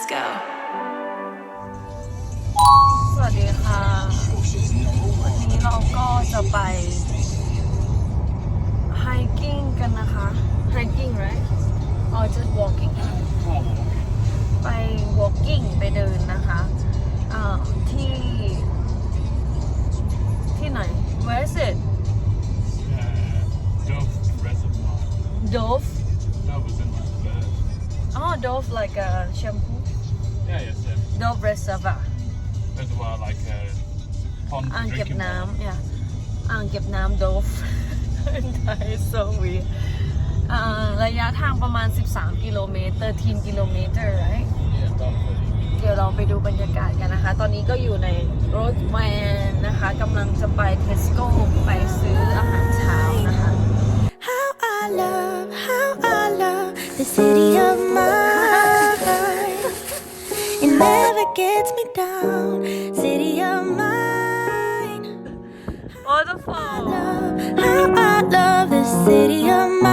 Let's go สวัสดีค่ะวันนี้เราก็จะไป hiking กันนะคะ hiking right or just walking ไป walking ไปเดินนะคะที่ที่ไหน um, where is it uh, Dove Reservoir Dove That was in my bed. Oh, Dove like a shampoo. Yeah, yes, y e a d o v r e s e v o i r r e s e like a pond อ่ง o เก็บ d r i n k i n น้ำ yeah อ่างเก็บน้ำ Dove in Thai so we อ่าระยะทางประมาณ 13 กิโลเมตร13กิโลเมตร right เดี๋ยวเราไปดูบรรยากาศกันนะคะ ตอนนี้ก็อยู่ในรถแวนนะคะกำลังจะไปเทสโก้ ไปซื้ออาหารเช้านะคะ How I love, how I love the city gets me down. City of mine. Waterfall. I love, how I love this city of mine.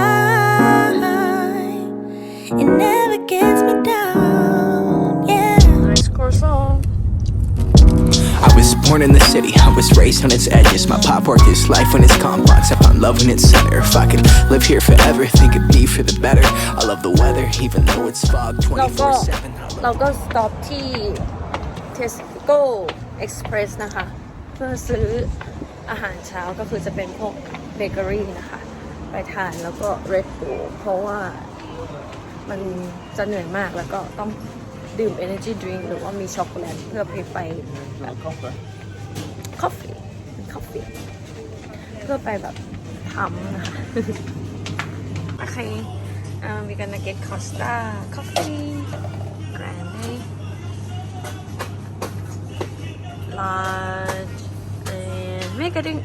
It never gets me down. Yeah. Nice song. I was born in the city, I was raised on its edges My pop worked is life when it's complex I found love in its center If I could live here forever, think it'd be for the better I love the weather, even though it's fog 24-7 go stop tea. Tesco Express นะคะ เพื่อซื้ออาหารเช้าก็คือจะเป็นพวกเบเกอรี่นะคะ ไปทานแล้วก็ Red Bull เพราะว่ามันจะเหนื่อยมากแล้วก็ต้องดื่ม Energy Drink หรือว่ามีช็อกโกแลตเพื่อไปไปแบบคอฟฟี่คอฟฟี่เพื่อไปแบบทำนะคะโอเคมี w e นน gonna get Costa coffee, lunch and make a drink.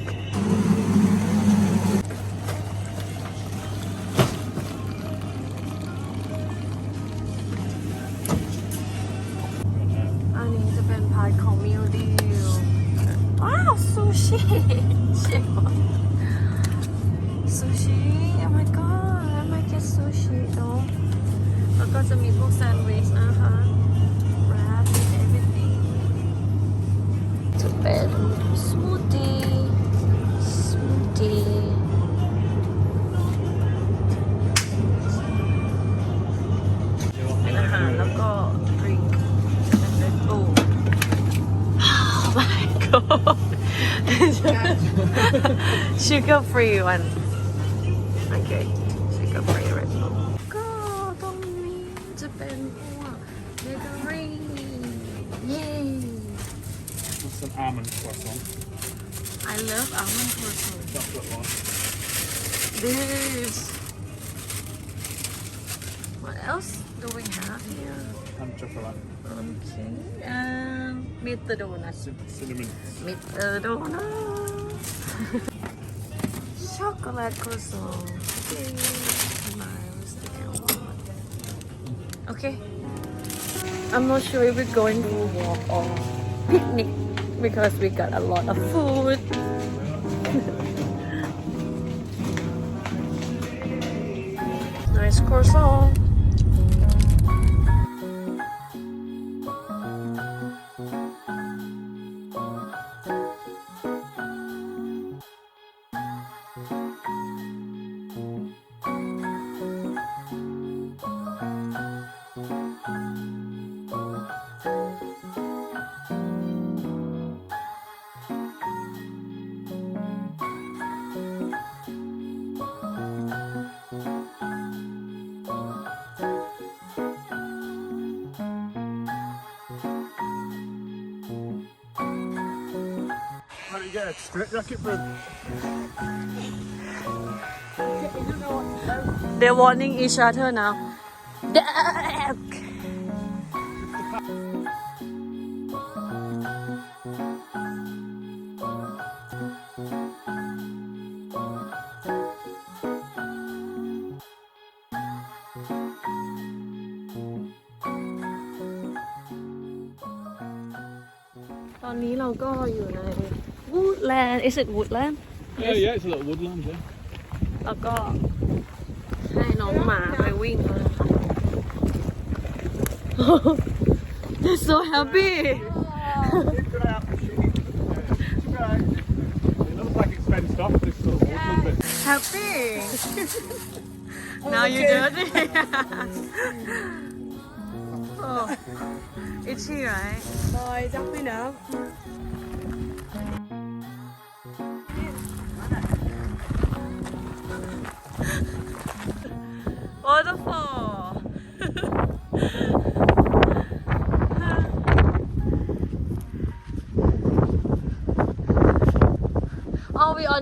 for you one. Okay, right free Red Bull. 거 동민즈 뱀보아 레그레이 Yay! It's an almond croissant? I love almond croissant. Chocolate one. This. What else do we have here? Ham chocolate. Okay, and um, meet the donut. C cinnamon. Meet the donut. chocolate croissant. Okay. Okay. I'm not sure if we're going to walk or picnic because we got a lot of food. nice croissant. get a s t r a i g t jacket, f o r o They're warning each other now. ตอนนี้เราก็อยู่ใน woodland. Is it woodland? Yeah, yeah, it's a little woodland, yeah. แล้วก็ให้น้องหมาไปวิ่งเลย They're so happy It looks like it's fenced off this little woodland bit. happy now you dirty oh itchy right ลอยจับไปนะ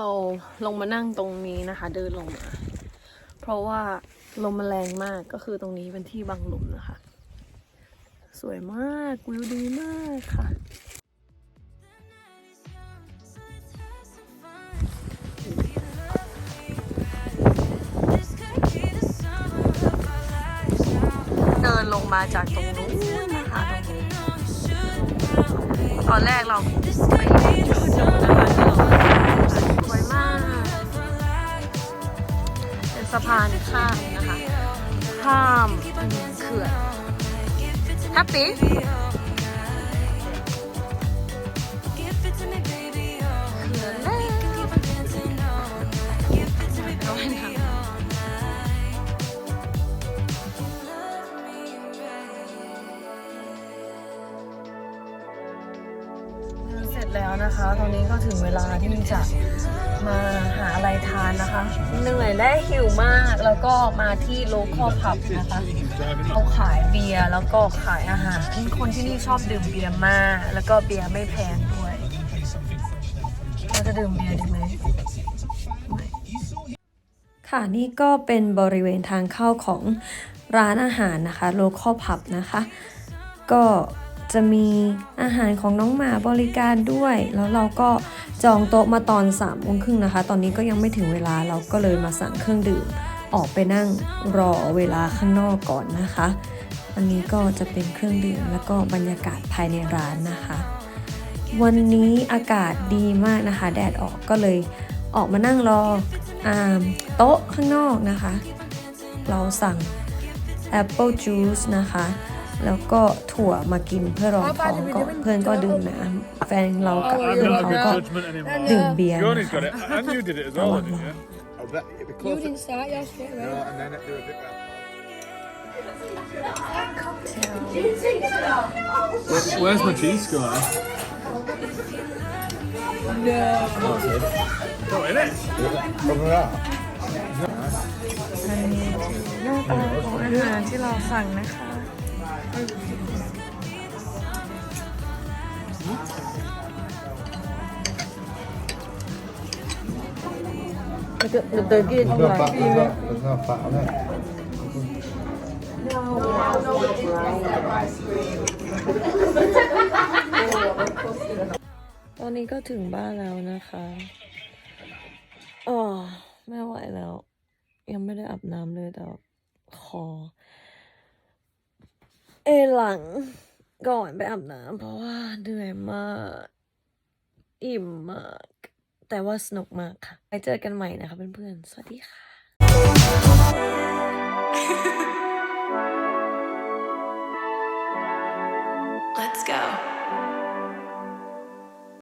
เราลงมานั่งตรงนี้นะคะ เดินลงมา เพราะว่าลมมันแรงมากก็คือตรงนี้เป็นที่บังลมนะคะ สวยมากวิวดีมากค่ะ เดินลงมาจากตรงนู้นนะคะตอนแรกเราไปเดิสะพานข้ามนะคะ ข้ามเขื่อนัปปี้แล้วนะคะตอนนี้ก็ถึงเวลาที่จะมาหาอะไรทานนะคะ เหนื่อยและหิวมากแล้วก็มาที่โลคอลพับนะคะเขาขายเบียร์แล้วก็ขายอาหารคนที่นี่ชอบดื่มเบียร์มาก แล้วก็เบียร์ไม่แพงด้วยเราจะดื่มเบียร์ดีไหมค่ะนี่ก็เป็นบริเวณทางเข้าของร้านอาหารนะคะ โลคอลพับนะคะ ก็จะมีอาหารของน้องหมาบริการด้วย แล้วเราก็จองโต๊ะมาตอน3ามโมงครึ่งนะคะ ตอนนี้ก็ยังไม่ถึงเวลา เราก็เลยมาสั่งเครื่องดื่ม ออกไปนั่งรอเวลาข้างนอกก่อนนะคะ อันนี้ก็จะเป็นเครื่องดื่มแล้วก็บรรยากาศภายในร้านนะคะ วันนี้อากาศดีมากนะคะ แดดออกก็เลยออกมานั่งรออโต๊ะข้างนอกนะคะ เราสั่ง Apple Juice นะคะแล้วก็ถั่วมากินเพื่อรอท้องก่อนเพื่อนก็ดื่มน้ำแฟนเรากับเพื่อนเขาก็ดื่มเบียร์า n o o h No. อันนี้หน้าตาของอาหารที่เราสั่งนะคะเดี๋ยวเดี๋ยวินปะเปะเนยตอนนี้ก็ถึงบ้านแล้วนะคะอ๋อไม่ไหวแล้ว ยังไม่ได้อาบน้ำเลยแต่คอเอหลังก่อนไปอาบน้ำเพราะว่าเหนื่อยมากอิ่มมากแต่ว่าสนุกมากค่ะไปเจอกันใหม่นะคะเพื่อนๆสวัสดีค่ะ Let's go.